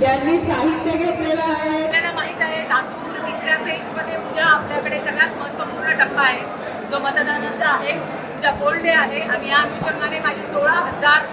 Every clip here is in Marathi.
ज्यांनी साहित्य घेतलेलं आहे आपल्याला माहीत आहे लातूर तिसऱ्या फेजमध्ये उद्या आपल्याकडे सगळ्यात महत्त्वपूर्ण टप्पा आहे. जो मतदानाचा आहे. उद्या पोल डे आहे आणि या अनुषंगाने माझे सोळा हजार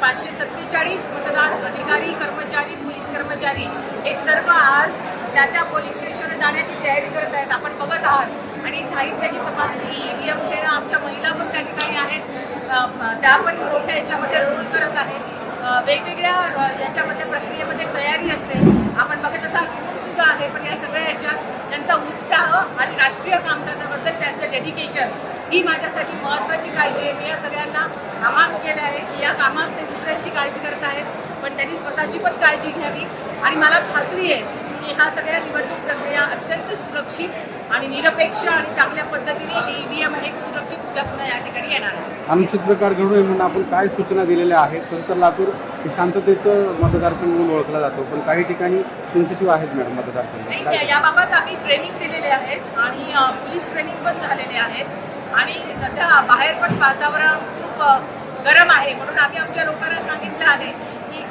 पाचशे सत्तेचाळीस मतदान अधिकारी कर्मचारी पोलीस कर्मचारी हे सर्व आज त्या त्या पोलीस स्टेशनला जाण्याची तयारी करत आहेत. आपण बघत आहात. आणि साहित्याची तपासणी ईव्हीएम घेणं आमच्या महिला पण त्या ठिकाणी आहेत. त्या पण मोठ्या याच्यामध्ये रोल करत आहेत. वेगवेगळ्या याच्यामध्ये प्रक्रियेमध्ये तयारी असते. आपण बघत असाल सुद्धा आहे. पण या सगळ्या याच्यात त्यांचा उत्साह आणि राष्ट्रीय कामकाजाबद्दल त्यांचं डेडिकेशन ही माझ्यासाठी महत्त्वाची काळजी आहे. मी या सगळ्यांना आवाहन केलं आहे की या कामात ते दुसऱ्यांची काळजी करत आहेत. पण त्यांनी स्वतःची पण काळजी घ्यावी. आणि मला खात्री आहे की ह्या सगळ्या निवडणूक प्रक्रिया अत्यंत सुरक्षित आणि निरपेक्ष आणि चांगल्या पद्धतीने हे ईव्हीएम आहे सुरक्षित उद्या पुन्हा या ठिकाणी येणार आहे अनुचित प्रकार घडू नये म्हणून आपण काय सूचना दिलेल्या आहेत? तसं तर लातूर हे शांततेचं मतदारसंघ म्हणून ओळखला जातो पण काही ठिकाणी सेन्सिटिव्ह आहेत मॅडम मतदारसंघ. याबाबत आम्ही ट्रेनिंग दिलेले आहेत आणि पोलीस ट्रेनिंग पण झालेले आहेत. आणि सध्या बाहेर पण वातावरण खूप गरम आहे. म्हणून आम्ही आमच्या लोकांना सांगितलं आहे की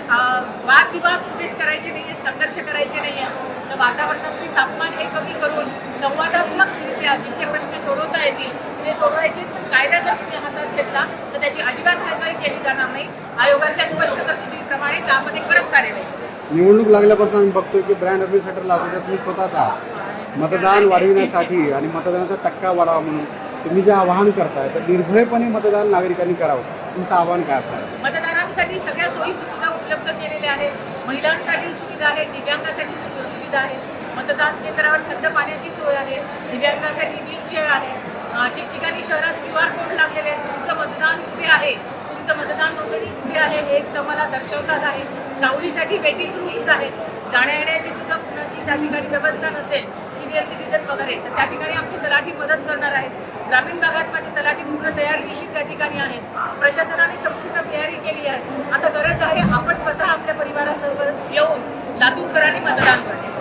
वादविवाद कुठेच करायचे नाही आहेत संघर्ष करायचे नाही आहेत तर वातावरणातले तापमान हे कमी करून संवादात्मकरित्या जितके प्रश्न सोडवता येतील ते सोडवायचे. पण कायदा जर तुम्ही हातात घेतला तर त्याची अजिबात हायकारी केली जाणार नाही. आयोगातल्या स्पष्ट तरतुदीप्रमाणे त्यामध्ये कडक कार्यवाही. निवडणूक लागल्यापासून आम्ही बघतोय की ब्रँड अम्बेसेडर लातूरच्या तुम्ही स्वतःच मतदान वाढविण्यासाठी आणि मतदानाचा टक्का वाढावा म्हणून. तुम्ही जे आवाहन करताय तर निर्भयपणे मतदान नागरिकांनी करावं. तुमचं आव्हान काय असणार? मतदारांसाठी सगळ्या सोयी सुविधा उपलब्ध केलेल्या आहेत. महिलांसाठी सुविधा आहेत दिव्यांगासाठी सु- सुविधा आहेत. मतदान केंद्रावर थंड पाण्याची सोय आहे दिव्यांगासाठी व्हीलचेअर आहे. ठिकठिकाणी शहरात क्यू आर कोड लागलेले आहेत. तुमचं मतदान कुठे आहे. तुमचं मतदान नोंदणी कुठे आहे हे तुम्हाला दर्शवतात आहे. सावलीसाठी वेटिंग रूम्स आहेत. जाण्या येण्याची सुद्धा हॉस्पिटलची त्या ठिकाणी व्यवस्था नसेल सिनियर सिटीजन वगैरे तर त्या ठिकाणी आमची तलाठी मदत करणार आहेत. ग्रामीण भागात माझी तलाठी पूर्ण तयार निश्चित त्या ठिकाणी आहेत प्रशासनाने संपूर्ण तयारी केली आहे. आता गरज आहे आपण स्वतः आपल्या परिवारासोबत येऊन लातूरकरांनी मतदान करणे